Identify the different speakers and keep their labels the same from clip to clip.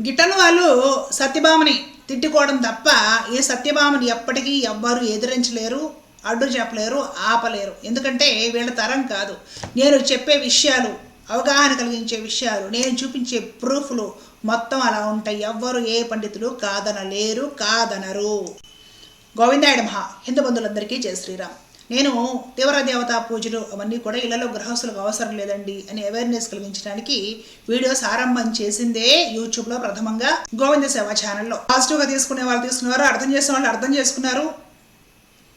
Speaker 1: గిట్టని వాళ్ళు సత్యభామని తిట్టుకోవడం తప్ప ఈ సత్యభామని ఎప్పటికీ ఎవ్వరు ఎదిరించలేరు అడ్డు చెప్పలేరు ఆపలేరు. ఎందుకంటే వీళ్ళ తరం కాదు. నేను చెప్పే విషయాలు అవగాహన కలిగించే విషయాలు నేను చూపించే ప్రూఫ్లు మొత్తం అలా ఉంటాయి. ఎవ్వరు ఏ పండితులు కాదనలేరు కాదనరు. గోవిందాయుడు మహా హిందూ బంధువులందరికీ జయ శ్రీరామ్. నేను తీవ్ర దేవతా పూజలు అవన్నీ కూడా ఇళ్ళలో గృహస్థులకు అవసరం లేదండి అని అవేర్నెస్ కలిగించడానికి వీడియోస్ ఆరంభం చేసిందే యూట్యూబ్లో ప్రథమంగా గోవింద సేవ ఛానల్లో పాజిటివ్గా తీసుకునే వాళ్ళు తీసుకున్నారు అర్థం చేసిన వాళ్ళు అర్థం చేసుకున్నారు.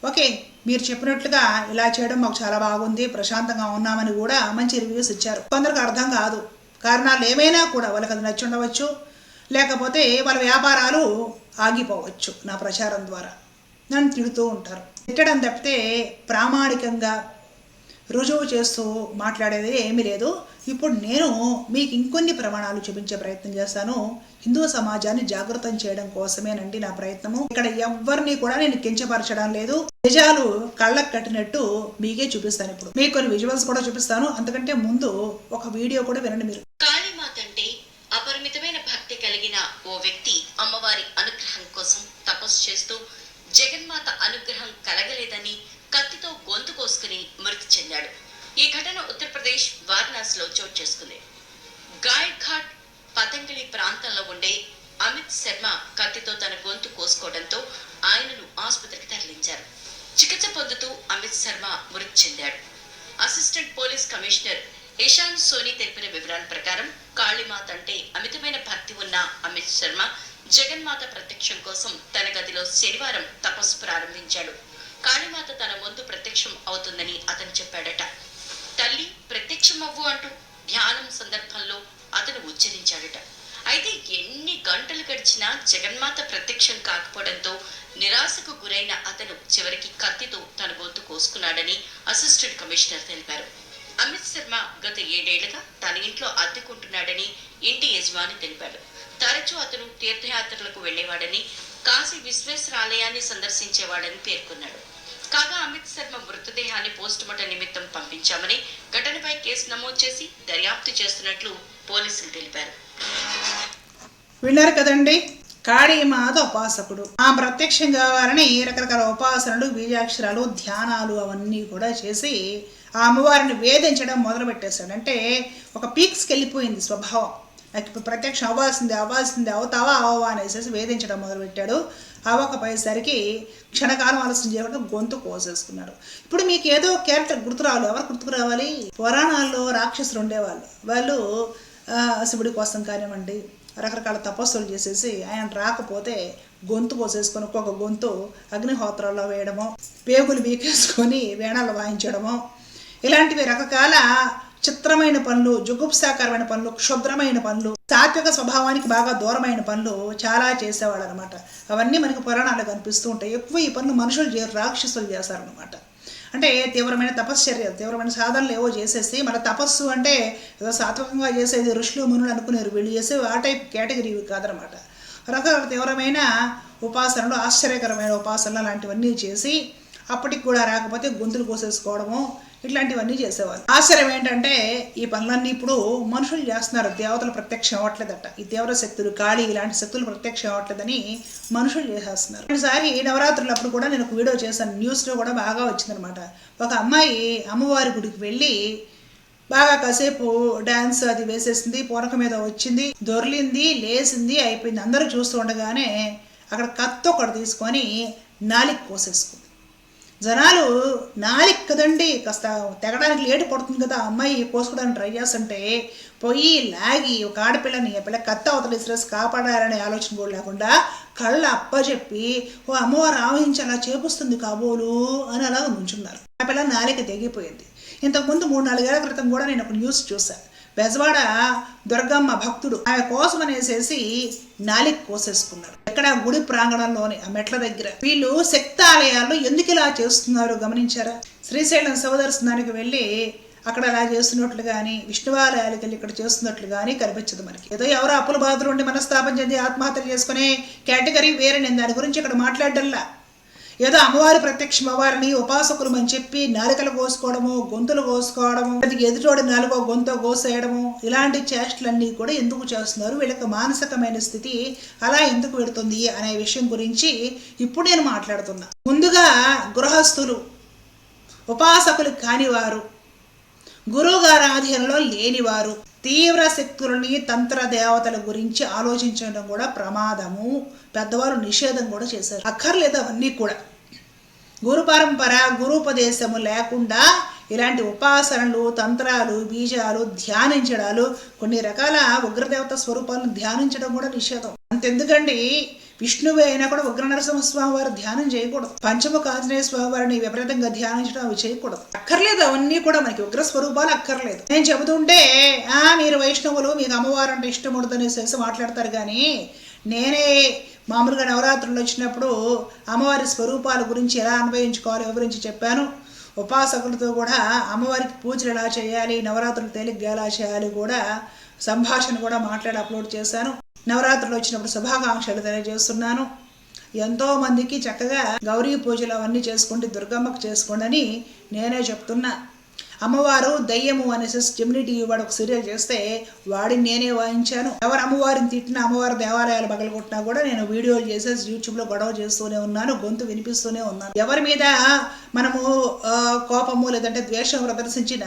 Speaker 1: ఓకే మీరు చెప్పినట్లుగా ఇలా చేయడం మాకు చాలా బాగుంది ప్రశాంతంగా ఉన్నామని కూడా మంచి రివ్యూస్ ఇచ్చారు. కొందరికి అర్థం కాదు. కారణాలు ఏమైనా కూడా వాళ్ళకి అది నచ్చి ఉండవచ్చు. లేకపోతే వాళ్ళ వ్యాపారాలు ఆగిపోవచ్చు నా ప్రచారం ద్వారా. నన్ను తిడుతూ ఉంటారు. తిట్టడం తప్పితే ప్రామాణికంగా రుజువు చేస్తూ మాట్లాడేది ఏమీ లేదు. ఇప్పుడు నేను మీకు ఇంకొన్ని ప్రమాణాలు చూపించే ప్రయత్నం చేస్తాను. హిందూ సమాజాన్ని జాగృతం చేయడం కోసమేనండి నా ప్రయత్నము. ఇక్కడ ఎవరిని కూడా నేను కించపరచడం లేదు. నిజాలు కళ్ళకు కట్టినట్టు మీకే చూపిస్తాను ఇప్పుడు. మీకు కొన్ని విజువల్స్ కూడా చూపిస్తాను. అంతకంటే ముందు ఒక వీడియో కూడా వినండి మీరు.
Speaker 2: కాళీమాత అంటే అపరిమితమైన భక్తి కలిగిన ఓ వ్యక్తి అమ్మవారి అనుగ్రహం కోసం తపస్సు చేస్తూ జగన్మాత అనుగ్రహం కలగలేదని కత్తితో గొంతు కోసుకుని మృతి చెందాడు. ఈ ఘటన ఉత్తరప్రదేశ్ వారణాసిలో చోటు చేసుకుంది. గాయడ్ ఘాట్ పతంగిలి ప్రాంతంలో ఉండే అమిత్ శర్మ కత్తితో తన గొంతు కోసుకోవడంతో ఆయనను ఆసుపత్రికి తరలించారు. చికిత్స పొందుతూ అమిత్ శర్మ మృతి చెందాడు. Assistant police commissioner Ishant Soni తెలిపిన వివరాల ప్రకారం కాళీమాత అంటే అమితమైన భక్తి ఉన్న అమిత్ శర్మ జగన్మాత ప్రత్యక్షం కోసం తన గదిలో శనివారం తపస్సు ప్రారంభించాడు. కాళీమాత తన ముందు ప్రత్యక్షం అవుతుందని అతను చెప్పాడట. తల్లి ప్రత్యక్షం అవ్వు అంటూ ధ్యానం సందర్భంలో అతను ఉచ్చరించాడట. అయితే ఎన్ని గంటలు గడిచినా జగన్మాత ప్రత్యక్షం కాకపోవడంతో నిరాశకు గురైన అతను చివరికి కత్తితో తన గొంతు కోసుకున్నాడని అసిస్టెంట్ కమిషనర్ తెలిపారు. అమిత్ శర్మ గత ఏడేళ్ళుగా తన ఇంట్లో అద్దెకుంటున్నాడని ఇంటి యజమాని తెలిపాడు. తరచూ అతను తీర్థయాత్రలకు వెళ్ళేవాడని కాశీ విశ్వేశ్వర ఆలయాన్ని సందర్శించేవాడని పేర్కొన్నాడు. కాగా అమిత్ శర్మ మృతదేహాన్ని పోస్టుమార్టం నిమిత్తం పంపించామని ఘటనపై కేసు నమోదు చేసి దర్యాప్తు చేస్తున్నట్లు పోలీసులు తెలిపారు.
Speaker 1: విన్నారు కదండి? కాళీమాత ఉపాసకుడు. ఆ ప్రత్యక్షం కావాలని రకరకాల ఉపాసనలు బీజాక్షరాలు ధ్యానాలు అవన్నీ కూడా చేసి ఆ అమ్మవారిని వేధించడం మొదలుపెట్టేశాడు. అంటే ఒక పీక్స్కి వెళ్ళిపోయింది స్వభావం. ప్రత్యక్షం అవ్వాల్సిందే అవ్వాల్సిందే అవుతావా అవవా అనేసి వేధించడం మొదలుపెట్టాడు. అవ్వకపోయేసరికి క్షణకాలం ఆలస్యం చేయకుండా గొంతు కోసేసుకున్నాడు ఇప్పుడు మీకు ఏదో క్యారెక్టర్ గుర్తు రావాలి. ఎవరు గుర్తుకు రావాలి? పురాణాల్లో రాక్షసులు ఉండేవాళ్ళు. వాళ్ళు శివుడి కోసం కానివ్వండి రకరకాల తపస్సులు చేసేసి ఆయన రాకపోతే గొంతు కోసేసుకొని ఒక్కొక్క గొంతు అగ్నిహోత్రాల్లో వేయడము పేగులు బీకేసుకొని వేణాలు వాయించడము ఇలాంటివి రకరకాల చిత్రమైన పనులు జుగుప్సాకరమైన పనులు క్షుద్రమైన పనులు సాత్విక స్వభావానికి బాగా దూరమైన పనులు చాలా చేసేవాడు అనమాట అవన్నీ మనకి పురాణాలు కనిపిస్తూ ఉంటాయి. ఎక్కువ ఈ పనులు మనుషులు చేయరు రాక్షసులు చేస్తారనమాట. అంటే తీవ్రమైన తపశ్చర్య తీవ్రమైన సాధనలు ఏవో చేసేసి మన తపస్సు అంటే ఏదో సాత్వికంగా చేసేది ఋషులు మునులు అనుకునేరు వీళ్ళు చేసే ఆ టైప్ కేటగిరీ కాదనమాట. రకరకాల తీవ్రమైన ఉపాసనలు ఆశ్చర్యకరమైన ఉపాసనలు లాంటివన్నీ చేసి అప్పటికి కూడా రాకపోతే గొంతులు కోసేసుకోవడము ఇట్లాంటివన్నీ చేసేవాళ్ళు. ఆశ్చర్యం ఏంటంటే ఈ పనులన్నీ ఇప్పుడు మనుషులు చేస్తున్నారు. దేవతలు ప్రత్యక్షం అవ్వట్లేదట. ఈ దేవత శక్తులు కాళీ ఇలాంటి శక్తులు ప్రత్యక్షం అవ్వట్లేదని మనుషులు చేసేస్తున్నారు. ఒకసారి నవరాత్రులు అప్పుడు కూడా నేను ఒక వీడియో చేశాను. న్యూస్లో కూడా బాగా వచ్చిందనమాట ఒక అమ్మాయి అమ్మవారి గుడికి వెళ్ళి బాగా కాసేపు డ్యాన్స్ అది వేసేసింది పూనక మీద వచ్చింది దొర్లింది లేసింది అయిపోయింది. అందరూ చూస్తూ ఉండగానే అక్కడ కత్తి ఒకటి తీసుకొని నాలికి కోసేసుకుంది. జనాలు నాలిక్ కదండి. కాస్త తెగడానికి లేటు పడుతుంది కదా. ఆ అమ్మాయి పోసుకోవడానికి ట్రై చేస్తుంటే పోయి లాగి ఒక ఆడపిల్లని ఆ పిల్ల కత్త అవతల ఇసిరేసి కాపాడాలనే ఆలోచన కూడా లేకుండా కళ్ళ అప్పచెప్పి ఓ అమ్మవారు ఆవహించి అలా చేపుస్తుంది కాబోలు అని అలాగ నుంచున్నారు ఆ పిల్ల నాలిక తెగిపోయింది. ఇంతకుముందు మూడు నాలుగేళ్ళ క్రితం కూడా నేను ఒక న్యూస్ చూశాను. బెజవాడ దుర్గమ్మ భక్తుడు ఆమె కోసం అనేసేసి నాలిక్ కోసేసుకున్నారు. ఎక్కడ గుడి ప్రాంగణంలోని ఆ మెట్ల దగ్గర. వీళ్ళు శక్తి ఆలయాల్లో ఎందుకు ఇలా చేస్తున్నారు గమనించారా? శ్రీశైలం శివదర్శనానికి వెళ్ళి అక్కడ అలా చేస్తున్నట్లు కానీ విష్ణువాలయాలకు వెళ్ళి ఇక్కడ చేస్తున్నట్లు కానీ కనిపించదు మనకి. ఏదో ఎవరో అప్పుల బాధలు ఉండి మనస్తాపం చెంది ఆత్మహత్యలు చేసుకునే కేటగిరీ వేరే నేను దాని గురించి ఇక్కడ మాట్లాడడంలా. ఏదో అమ్మవారి ప్రత్యక్షం అమ్మవారిని ఉపాసకులు అని చెప్పి నాలుకలు కోసుకోవడము గొంతులు కోసుకోవడము అది ఎదుటోడి నాలుగో గొంతో కోసేయడము ఇలాంటి చేష్టలన్నీ కూడా ఎందుకు చేస్తున్నారు? వీళ్ళకి మానసికమైన స్థితి అలా ఎందుకు పెడుతుంది అనే విషయం గురించి ఇప్పుడు నేను మాట్లాడుతున్నా. ముందుగా గృహస్థులు ఉపాసకులు కానివారు గురువుగారి ఆధీనంలో లేనివారు తీవ్ర శక్తులని తంత్ర దేవతల గురించి ఆలోచించడం కూడా ప్రమాదము. పెద్దవారు నిషేధం కూడా చేశారు. అక్కర్లేదు అవన్నీ కూడా. గురు పరంపర గురుపదేశము లేకుండా ఇలాంటి ఉపాసనలు తంత్రాలు బీజాలు ధ్యానించడాలు కొన్ని రకాల ఉగ్రదేవత స్వరూపాలను ధ్యానించడం కూడా నిషేధం. అంతెందుకండి? విష్ణువే అయినా కూడా ఉగ్ర నరసింహస్వామి వారు ధ్యానం చేయకూడదు. పంచముఖ ఆంజనేయ స్వామి వారిని విపరీతంగా ధ్యానించడం అవి చేయకూడదు. అక్కర్లేదు అవన్నీ కూడా మనకి ఉగ్ర స్వరూపాలు అక్కర్లేదు. నేను చెబుతుంటే ఆ మీరు వైష్ణవులు మీకు అమ్మవారు అంటే ఇష్టం ఉండదనేసి మాట్లాడతారు కానీ నేనే మామూలుగా నవరాత్రులు వచ్చినప్పుడు అమ్మవారి స్వరూపాల గురించి ఎలా అన్వయించుకోవాలో వివరించి చెప్పాను. ఉపాసకులతో కూడా అమ్మవారికి పూజలు ఎలా చేయాలి నవరాత్రులు తేలిగ్గా ఎలా చేయాలి కూడా సంభాషణ కూడా మాట్లాడి అప్లోడ్ చేశాను. నవరాత్రులు వచ్చినప్పుడు శుభాకాంక్షలు తెలియజేస్తున్నాను. ఎంతో మందికి చక్కగా గౌరీ పూజలు అవన్నీ చేసుకోండి దుర్గమ్మకు చేసుకోండి అని నేనే చెప్తున్నా. అమ్మవారు దయ్యము అనేసి జెమిని వాడు ఒక సీరియల్ చేస్తే వాడిని నేనే వాయించాను. ఎవరు అమ్మవారిని తిట్టినా అమ్మవారి దేవాలయాలు పగలగొట్టినా కూడా నేను వీడియోలు చేసేసి యూట్యూబ్లో గొడవ చేస్తూనే ఉన్నాను గొంతు వినిపిస్తూనే ఉన్నాను. ఎవరి మీద మనము కోపము లేదంటే ద్వేషం ప్రదర్శించిన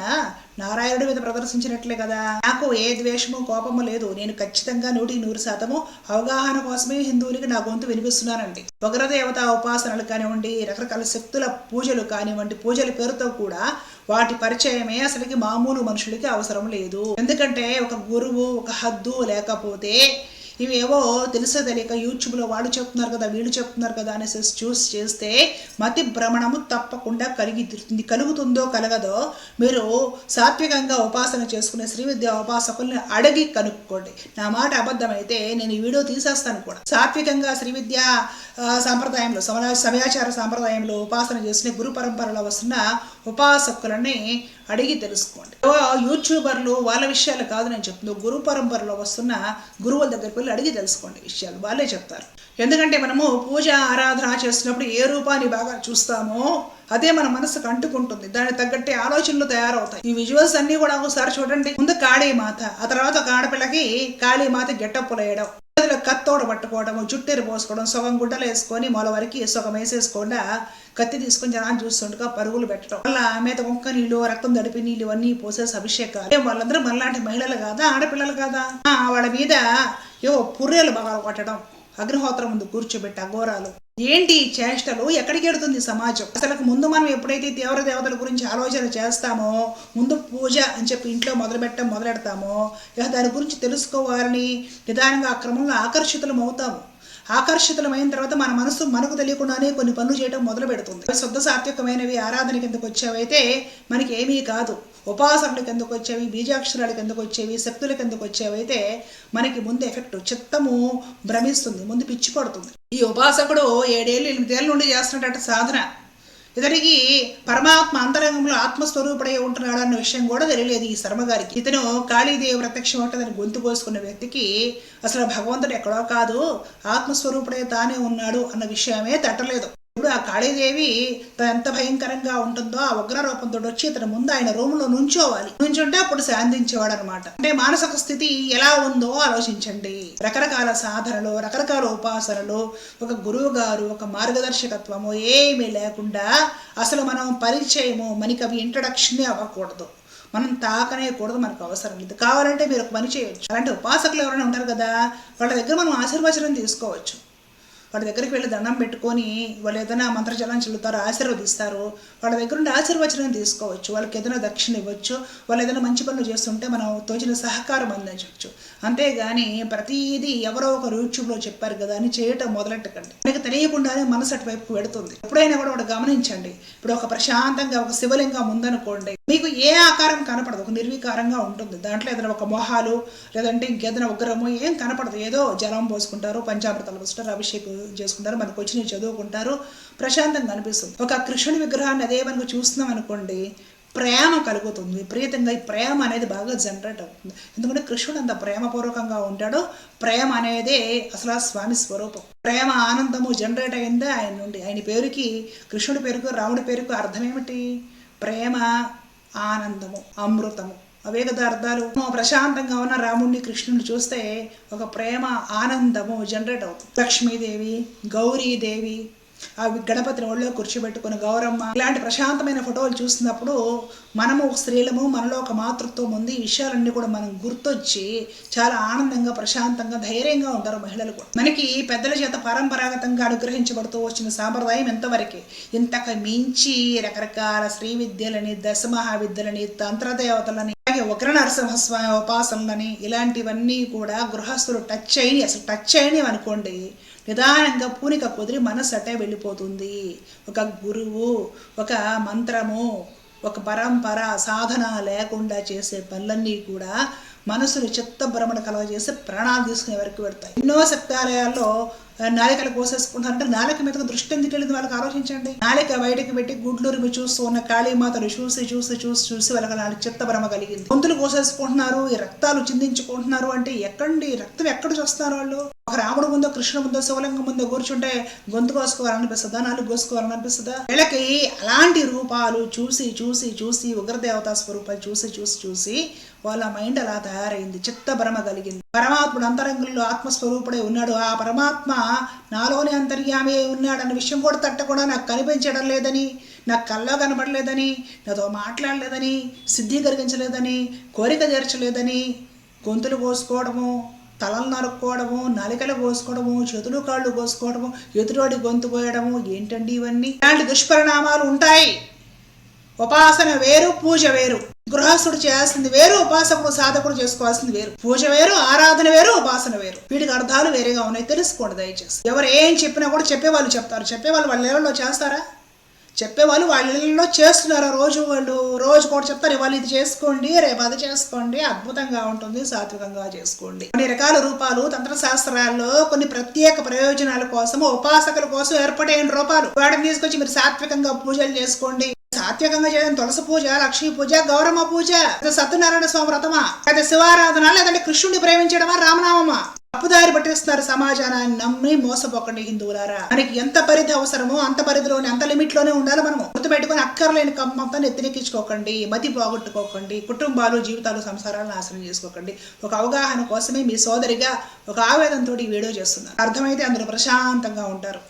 Speaker 1: నారాయణుడి మీద ప్రదర్శించినట్లే కదా. నాకు ఏ ద్వేషము కోపము లేదు. నేను ఖచ్చితంగా నూటికి నూరు శాతము అవగాహన కోసమే హిందువులకి నా గొంతు వినిపిస్తున్నానండి. ఉగ్రదేవత ఉపాసనలు కానివ్వండి రకరకాల శక్తుల పూజలు కానివ్వండి పూజల పేరుతో కూడా వాటి పరిచయమే అసలుకి మామూలు మనుషులకి అవసరం లేదు. ఎందుకంటే ఒక గురువు ఒక హద్దు లేకపోతే ఇవేవో తెలుసో తెలియక యూట్యూబ్లో వాళ్ళు చెప్తున్నారు కదా వీళ్ళు చెప్తున్నారు కదా అనేసి చూస్ చేస్తే మతి భ్రమణము తప్పకుండా కలిగి తీరుతుంది కలుగుతుందో కలగదో మీరు సాత్వికంగా ఉపాసన చేసుకునే శ్రీ విద్యా ఉపాసకుల్ని అడిగి కనుక్కోండి. నా మాట అబద్ధమైతే నేను ఈ వీడియో తీసేస్తాను కూడా. సాత్వికంగా శ్రీ విద్యా సాంప్రదాయంలో సమయాచార సాంప్రదాయంలో ఉపాసన చేసుకునే గురు పరంపరలో వస్తున్న ఉపాసకులని అడిగి తెలుసుకోండి. యూట్యూబర్లు వాళ్ళ విషయాలు కాదు నేను చెప్తుంది గురు పరంపరలో వస్తున్న గురువుల దగ్గరికి వెళ్ళి అడిగి తెలుసుకోండి విషయాలు. వాళ్ళే చెప్తారు. ఎందుకంటే మనము పూజ ఆరాధన చేస్తున్నప్పుడు ఏ రూపాన్ని బాగా చూస్తామో అదే మన మనసుకు అంటుకుంటుంది. దానికి తగ్గట్టే ఆలోచనలు తయారవుతాయి. ఈ విజువల్స్ అన్ని కూడా ఒకసారి చూడండి. ముందు కాళీ మాత ఆ తర్వాత ఒక ఆడపిల్లకి కాళీ మాత గెట్టప్పులు వేయడం. చేతిలో కత్తోడ పట్టుకోవడము జుట్టెరు పోసుకోవడం సగం గుడ్డలు వేసుకొని మొల వరకు సగం వేసేసుకోకుండా కత్తి తీసుకొని జనాన్ని చూస్తుండగా పరుగులు పెట్టడం. వల్ల మీద ఒక్క నీళ్ళు రక్తం దడిపి నీళ్ళు అన్నీ పోసేసి అభిషేకాలు. వాళ్ళందరూ మనలాంటి మహిళలు కాదా? ఆడపిల్లలు కాదా? వాళ్ళ మీద ఏవో పుర్రెలు బాగా కొట్టడం. అగ్నిహోత్రం ముందు కూర్చోబెట్టి అఘోరాలు. ఏంటి చేష్టలు? ఎక్కడికి వెడుతుంది సమాజం? అసలు ముందు మనం ఎప్పుడైతే తీవ్ర దేవతల గురించి ఆలోచన చేస్తామో ముందు పూజ అని చెప్పి ఇంట్లో మొదలుపెట్టడం మొదలెడతామో ఇక దాని గురించి తెలుసుకోవాలని నిదానంగా ఆ క్రమంలో ఆకర్షితులం అవుతాము. ఆకర్షితులమైన తర్వాత మన మనసు మనకు తెలియకుండానే కొన్ని పనులు చేయడం మొదలు పెడుతుంది శుద్ధ సాత్వికమైనవి ఆరాధన కిందకు వచ్చేవైతే మనకి ఏమీ కాదు. ఉపాసనలకు ఎందుకు వచ్చేవి బీజాక్షరాలకు ఎందుకు వచ్చేవి శక్తులకు ఎందుకు అయితే మనకి ముందు ఎఫెక్ట్ చిత్తము భ్రమిస్తుంది ముందు పిచ్చి పడుతుంది. ఈ ఉపాసకుడు ఏడేళ్ళు ఎనిమిదేళ్ళ నుండి చేస్తున్నట్టు సాధన. ఇతనికి పరమాత్మ అంతరంగంలో ఆత్మస్వరూపుడై ఉంటున్నాడు అన్న విషయం కూడా తెలియలేదు ఈ శర్మ గారికి ఇతను కాళీదేవి ప్రత్యక్షం ఉంటుందని గొంతు కోసుకున్న వ్యక్తికి అసలు భగవంతుడు ఎక్కడో కాదు ఆత్మస్వరూపుడే తానే ఉన్నాడు అన్న విషయమే తట్టలేదు. ఇప్పుడు ఆ కాళీదేవి ఎంత భయంకరంగా ఉంటుందో ఆ ఉగ్ర రూపంతో వచ్చి ఇతని ముందు ఆయన రూమ్లో నుంచోవాలి. నుంచుంటే అప్పుడు శాంతించేవాడు అనమాట అంటే మానసిక స్థితి ఎలా ఉందో ఆలోచించండి. రకరకాల సాధనలు రకరకాల ఉపాసనలు ఒక గురువు గారు ఒక మార్గదర్శకత్వము ఏమీ లేకుండా అసలు మనం పరిచయము మనకి అవి ఇంట్రడక్షనే అవ్వకూడదు. మనం తాకనే కూడదు మనకు అవసరం లేదు. కావాలంటే మీరు ఒక పని చేయొచ్చు. అలాంటి ఉపాసకులు ఎవరైనా ఉంటారు కదా వాళ్ళ దగ్గర మనం ఆశీర్వచనం తీసుకోవచ్చు. వాళ్ళ దగ్గరికి వెళ్ళి దండం పెట్టుకొని వాళ్ళు ఏదైనా మంత్రజలం చల్లుతారు ఆశీర్వదిస్తారు వాళ్ళ దగ్గర నుండి ఆశీర్వచనం తీసుకోవచ్చు. వాళ్ళకి ఏదైనా దక్షిణ ఇవ్వచ్చు. వాళ్ళు ఏదైనా మంచి పనులు చేస్తుంటే మనం తోచిన సహకారం అందించవచ్చు. అంతేగాని ప్రతిదీ ఎవరో ఒకరు యూట్యూబ్లో చెప్పారు కదా అని చేయటం మొదలెట్టకండి. మనకి తెలియకుండానే మనసు అటువైపు పెడుతుంది ఎప్పుడైనా కూడా గమనించండి. ఇప్పుడు ఒక ప్రశాంతంగా ఒక శివలింగం ఉందనుకోండి. మీకు ఏ ఆకారం కనపడదు ఒక నిర్వికారంగా ఉంటుంది. దాంట్లో ఏదైనా ఒక మొహాలు లేదంటే ఇంకేదైనా ఉగ్రము ఏం కనపడదు. ఏదో జలం పోసుకుంటారు పంచామృతాలు పోసుకుంటారు అభిషేకం చేసుకుంటారు మనకు వచ్చినవి చదువుకుంటారు ప్రశాంతంగా అనిపిస్తుంది. ఒక కృష్ణుడి విగ్రహాన్ని అదే మనకు చూస్తున్నాం అనుకోండి ప్రేమ కలుగుతుంది. విపరీతంగా ఈ ప్రేమ అనేది బాగా జనరేట్ అవుతుంది. ఎందుకంటే కృష్ణుడు అంత ప్రేమపూర్వకంగా ఉంటాడు. ప్రేమ అనేదే అసలు ఆ స్వామి స్వరూపం. ప్రేమ ఆనందము జనరేట్ అయిందే ఆయన నుండి. ఆయన పేరుకి కృష్ణుడి పేరుకు రాముడి పేరుకు అర్థం ఏమిటి? ప్రేమ ఆనందము అమృతము. అవే కదా అర్థాలు. ప్రశాంతంగా ఉన్న రాముడిని కృష్ణుని చూస్తే ఒక ప్రేమ ఆనందము జనరేట్ అవుతుంది. లక్ష్మీదేవి గౌరీదేవి ఆ గణపతిని ఒళ్ళో కూర్చోబెట్టుకుని గౌరమ్మ ఇలాంటి ప్రశాంతమైన ఫోటోలు చూసినప్పుడు మనము స్త్రీలము మనలో ఒక మాతృత్వం ఉంది. ఈ విషయాలన్నీ కూడా మనం గుర్తొచ్చి చాలా ఆనందంగా ప్రశాంతంగా ధైర్యంగా ఉంటారు మహిళలు కూడా. మనకి పెద్దల చేత పరంపరాగతంగా అనుగ్రహించబడుతూ వచ్చిన సాంప్రదాయం ఎంతవరకు? ఇంతకు మించి రకరకాల శ్రీ విద్యలని దశ మహావిద్యలని తంత్రదేవతలని అలాగే ఉగ్ర నరసింహస్వామి ఉపాసనలని ఇలాంటివన్నీ కూడా గృహస్థులు టచ్ అయిన అసలు టచ్ అయినవి అనుకోండి నిదానంగా పూనిక కుదిరి మనసు అటే వెళ్ళిపోతుంది. ఒక గురువు ఒక మంత్రము ఒక పరంపర సాధన లేకుండా చేసే పనులన్నీ కూడా మనసును చిత్త భ్రమణ కలగజేసి ప్రాణాలు తీసుకునే వరకు పెడతాయి. ఎన్నో శక్తాలయాల్లో నాలికలు కోసేసుకుంటారంటే నాలిక మీద దృష్టి ఎందుకు వెళ్ళింది వాళ్ళకి? ఆలోచించండి. నాలిక బయటకు పెట్టి గుడ్లూరు చూస్తూ ఉన్న కాళీమాతను చూసి చూసి చూసి చూసి వాళ్ళకి నాలుగు చిత్త భ్రమ కలిగింది. గొంతులు కోసేసుకుంటున్నారు ఈ రక్తాలు చిందించుకుంటున్నారు అంటే ఎక్కడి రక్తం ఎక్కడ చూస్తారు వాళ్ళు? రాముడు ముందో కృష్ణుడు ముందో శివలింగం ముందో కూర్చుంటే గొంతు కోసుకోవాలనిపిస్తుందా నాలుగు కోసుకోవాలనిపిస్తుందా? వీళ్ళకి అలాంటి రూపాలు చూసి చూసి చూసి ఉగ్రదేవతా స్వరూపాలు చూసి చూసి చూసి వాళ్ళ మైండ్ అలా తయారైంది. చిత్త భ్రమ కలిగింది. పరమాత్ముడు అంతరంగంలో ఆత్మస్వరూపుడే ఉన్నాడు. ఆ పరమాత్మ నాలోనే అంతర్యామే ఉన్నాడన్న ఉన్నాడు అన్న విషయం కూడా తట్టకుండా నాకు కనిపించడం లేదని నాకు కల్లో కనబడలేదని నాతో మాట్లాడలేదని సిద్ధి కలిగించలేదని కోరిక తీర్చలేదని గొంతులు కోసుకోవడము తలలు నరుక్కోవడము నలికలు కోసుకోవడము చేతులు కాళ్ళు కోసుకోవడము ఎదురోడి గొంతు పోయడము ఏంటండి ఇవన్నీ? ఇలాంటి దుష్పరిణామాలు ఉంటాయి. ఉపాసన వేరు పూజ వేరు. గృహస్థుడు చేయాల్సింది వేరు ఉపాసకుడు సాధకుడు చేసుకోవాల్సింది వేరు. పూజ వేరు ఆరాధన వేరు ఉపాసన వేరు. వీటికి అర్థాలు వేరేగా ఉన్నాయి. తెలుసుకోండి దయచేసి. ఎవరు ఏం చెప్పినా కూడా చెప్పేవాళ్ళు చెప్తారు. చెప్పేవాళ్ళు వాళ్ళ లెవెల్లో చేస్తారా? చెప్పేవాళ్ళు వాళ్ళ చేస్తున్నారు. రోజు వాళ్ళు రోజు కూడా చెప్తారు ఇవాళ ఇది చేసుకోండి రేపు అది చేసుకోండి అద్భుతంగా ఉంటుంది సాత్వికంగా చేసుకోండి. కొన్ని రకాల రూపాలు తంత్ర శాస్త్రాల్లో కొన్ని ప్రత్యేక ప్రయోజనాల కోసం ఉపాసకుల కోసం ఏర్పడైన రూపాలు. వాటిని తీసుకొచ్చి మీరు సాత్వికంగా పూజలు చేసుకోండి. సాత్వికంగా చేయడం. తులసి పూజ లక్ష్మీ పూజ గౌరమ్మ పూజ సత్యనారాయణ స్వామి వ్రతమా లేదా శివారాధన లేదంటే కృష్ణుడిని ప్రేమించడమా రామనామమా? తప్పుదారి పట్టిస్తున్నారు సమాజాన్ని నమ్మి మోసపోకండి హిందువులారా. మనకి ఎంత పరిధి అవసరమో అంత పరిధిలోనే అంత లిమిట్లోనే ఉండాలి మనము. గుర్తుపెట్టుకొని అక్కర్లేని కమ్మంతా నెత్తినెక్కించుకోకండి మతి పోగొట్టుకోకండి కుటుంబాలు జీవితాలు సంసారాలు నాశనం చేసుకోకండి. ఒక అవగాహన కోసమే మీ సోదరిగా ఒక ఆవేదనతో ఈ వీడియో చేస్తున్నారు. అర్థమైతే అందరూ ప్రశాంతంగా ఉంటారు.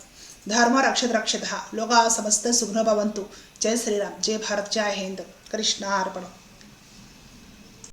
Speaker 1: ధర్మ రక్షత రక్షిత. లోకా సమస్త సుఖభవంతు జై శ్రీరామ్. జై భారత్. జై హింద్. కృష్ణ అర్పణం.